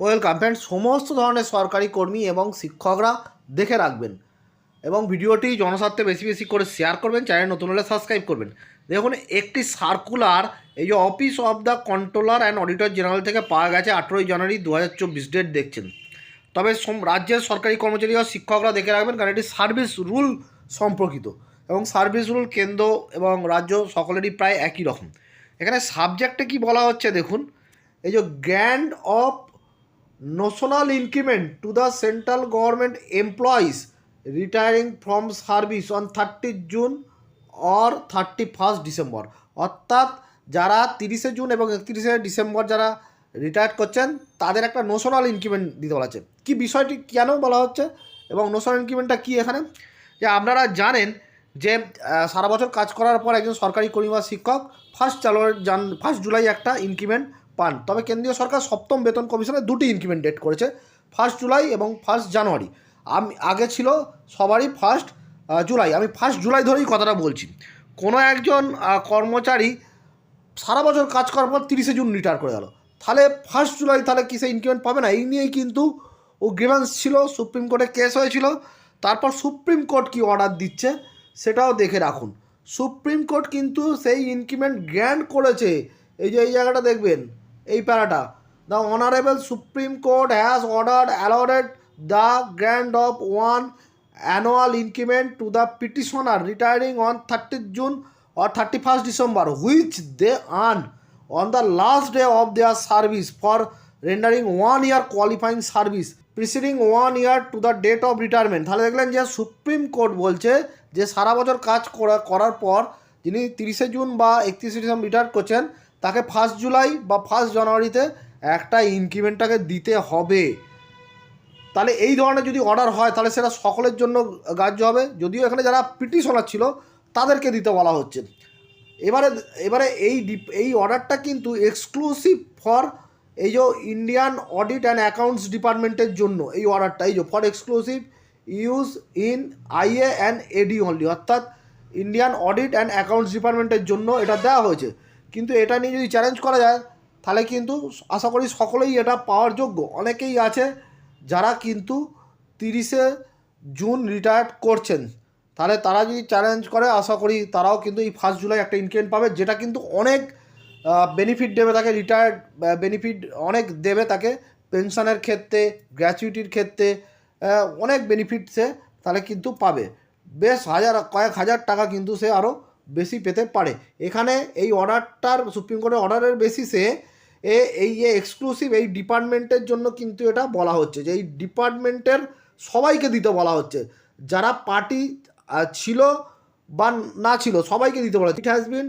Welcome friend, সমস্ত ধরনের সরকারি কর্মী এবং শিক্ষকরা দেখে রাখবেন এবং ভিডিওটি জনস্বার্থে বেশি বেশি করে শেয়ার করবেন চ্যানেল নতুন হলে সাবস্ক্রাইব করবেন। দেখুন, একটি সার্কুলার এই যে office of the controller and auditor general থেকে পাওয়া গেছে আঠেরোই জানুয়ারি দু হাজার চব্বিশ ডেট দেখছেন। তবে রাজ্যের সরকারি কর্মচারী ও শিক্ষকরা দেখে রাখবেন, কারণ এটি সার্ভিস রুল সম্পর্কিত এবং সার্ভিস রুল কেন্দ্র এবং রাজ্য সকলেরই প্রায় একই রকম। এখানে সাবজেক্টে কি বলা হচ্ছে, দেখুন, এই যে grand of notional increment to the central government employees retiring from service on thirty June or thirty first December অর্থাৎ যারা তিরিশে জুন এবং একত্রিশে ডিসেম্বর যারা রিটায়ার করছেন, তাদের একটা নোশনাল ইনক্রিমেন্ট দিতে বলা হচ্ছে। কী বিষয়টি কেন বলা হচ্ছে এবং নোশনাল ইনক্রিমেন্টটা কী এখানে? যে আপনারা জানেন যে সারা বছর কাজ করার পর একজন সরকারি কর্মী বা শিক্ষক ফার্স্ট জানুয়ারি, জান ফার্স্ট জুলাই একটা ইনক্রিমেন্ট পান। তবে কেন্দ্রীয় সরকার সপ্তম বেতন কমিশনে দুটি ইনক্রিমেন্ট ডেট করেছে ফার্স্ট জুলাই এবং ফার্স্ট জানুয়ারি। আমি আগে ছিল সবারই ফার্স্ট জুলাই। আমি ফার্স্ট জুলাই ধরেই কথাটা বলছি। কোনো একজন কর্মচারী সারা বছর কাজ করার পর তিরিশে জুন রিটায়ার করে গেল। তাহলে ফার্স্ট জুলাই তাহলে কিসে ইনক্রিমেন্ট পাবে না? এই নিয়েই কিন্তু ও গ্রিভান্স ছিল, সুপ্রিম কোর্টে কেস হয়েছিল। তারপর সুপ্রিম কোর্ট কি অর্ডার দিচ্ছে সেটাও দেখে রাখুন। সুপ্রিম কোর্ট কিন্তু সেই ইনক্রিমেন্ট গ্র্যান্ড করেছে। এই যে, এই জায়গাটা দেখবেন। এই প্যারাটা। The honourable supreme court has order allotted the grand of one annual increment to the petitioner retiring on thirty June or 31st December, which they earn on the last day of their service for rendering one year qualifying service preceding one year to the date of retirement তাহলে দেখলেন যে supreme court বলছে যে সারা বছর কাজ করা করার পর যিনি তিরিশে জুন বা একত্রিশে ডিসেম্বর রিটায়ার করছেন তাকে ফার্স্ট জুলাই বা ফার্স্ট জানুয়ারিতে একটা ইনক্রিমেন্টটাকে দিতে হবে। তাহলে এই ধরনের যদি অর্ডার হয়, তাহলে সেটা সকলের জন্য গ্রাহ্য হবে। যদিও এখানে যারা পিটিশনার ছিল, তাদেরকে দিতে বলা হচ্ছে। এবারে এবারে এই এই অর্ডারটা কিন্তু এক্সক্লুসিভ ফর এই যে ইন্ডিয়ান অডিট অ্যান্ড অ্যাকাউন্টস ডিপার্টমেন্টের জন্য এই অর্ডারটা এই যে for exclusive use in IA and AD only অর্থাৎ ইন্ডিয়ান অডিট অ্যান্ড অ্যাকাউন্টস ডিপার্টমেন্টের জন্য এটা দেওয়া হয়েছে। কিন্তু এটা নিয়ে যদি চ্যালেঞ্জ করা যায়, তাহলে কিন্তু আশা করি সকলেই এটা পাওয়ার যোগ্য। অনেকেই আছে যারা কিন্তু তিরিশে জুন রিটায়ার করছেন। তাহলে তারা যদি চ্যালেঞ্জ করে, আশা করি তারাও কিন্তু এই ফার্স্ট জুলাই একটা ইনক্রিমেন্ট পাবে, যেটা কিন্তু অনেক বেনিফিট দেবে তাকে রিটায়ার্ড বেনিফিট অনেক দেবে তাকে। পেনশনের ক্ষেত্রে গ্র্যাচুইটির ক্ষেত্রে অনেক বেনিফিট সে তাহলে কিন্তু পাবে। বেশ হাজার, কয়েক হাজার টাকা কিন্তু সে আরও বেশি পেতে পারে। এখানে এই অর্ডারটার, সুপ্রিম কোর্টের অর্ডারের বেসিসে এ, এই যে এক্সক্লুসিভ এই ডিপার্টমেন্টের জন্য কিন্তু এটা বলা হচ্ছে যে এই ডিপার্টমেন্টের সবাইকে দিতে বলা হচ্ছে। যারা পার্টি ছিল বা না ছিল সবাইকে দিতে বলা it has been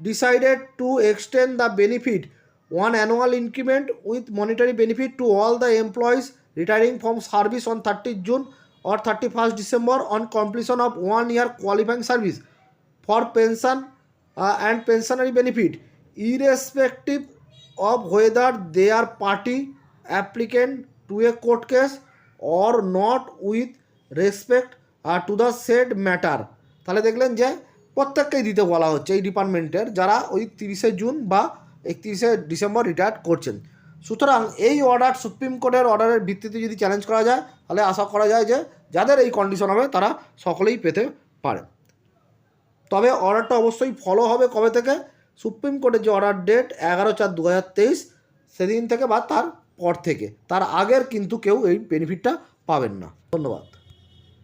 decided to extend the benefit, one annual increment with monetary benefit to all the employees retiring from service on 30th June or 31st December on completion of one year qualifying service for pension uh, and pensionary benefit irrespective of whether they are party applicant to a court case or not with respect uh, to the said matter তাহলে দেখলেন যে প্রত্যেককেই দিতে বলা হচ্ছে এই ডিপার্টমেন্টের যারা ওই তিরিশে জুন বা একত্রিশে ডিসেম্বর রিটায়ার করছেন সুতরাং এই অর্ডার সুপ্রিম কোর্টের অর্ডারের ভিত্তিতে যদি চ্যালেঞ্জ করা যায়, তাহলে আশা করা যায় যে যাদের এই কন্ডিশন হবে, তারা সকলেই পেতে পারে। তবে অর্ডারটা অবশ্যই ফলো হবে কবে থেকে? সুপ্রিম কোর্টের যে অর্ডার ডেট এগারো চার দু সেদিন থেকে বা তার পর থেকে। তার আগের কিন্তু কেউ এই বেনিফিটটা পাবেন না। ধন্যবাদ।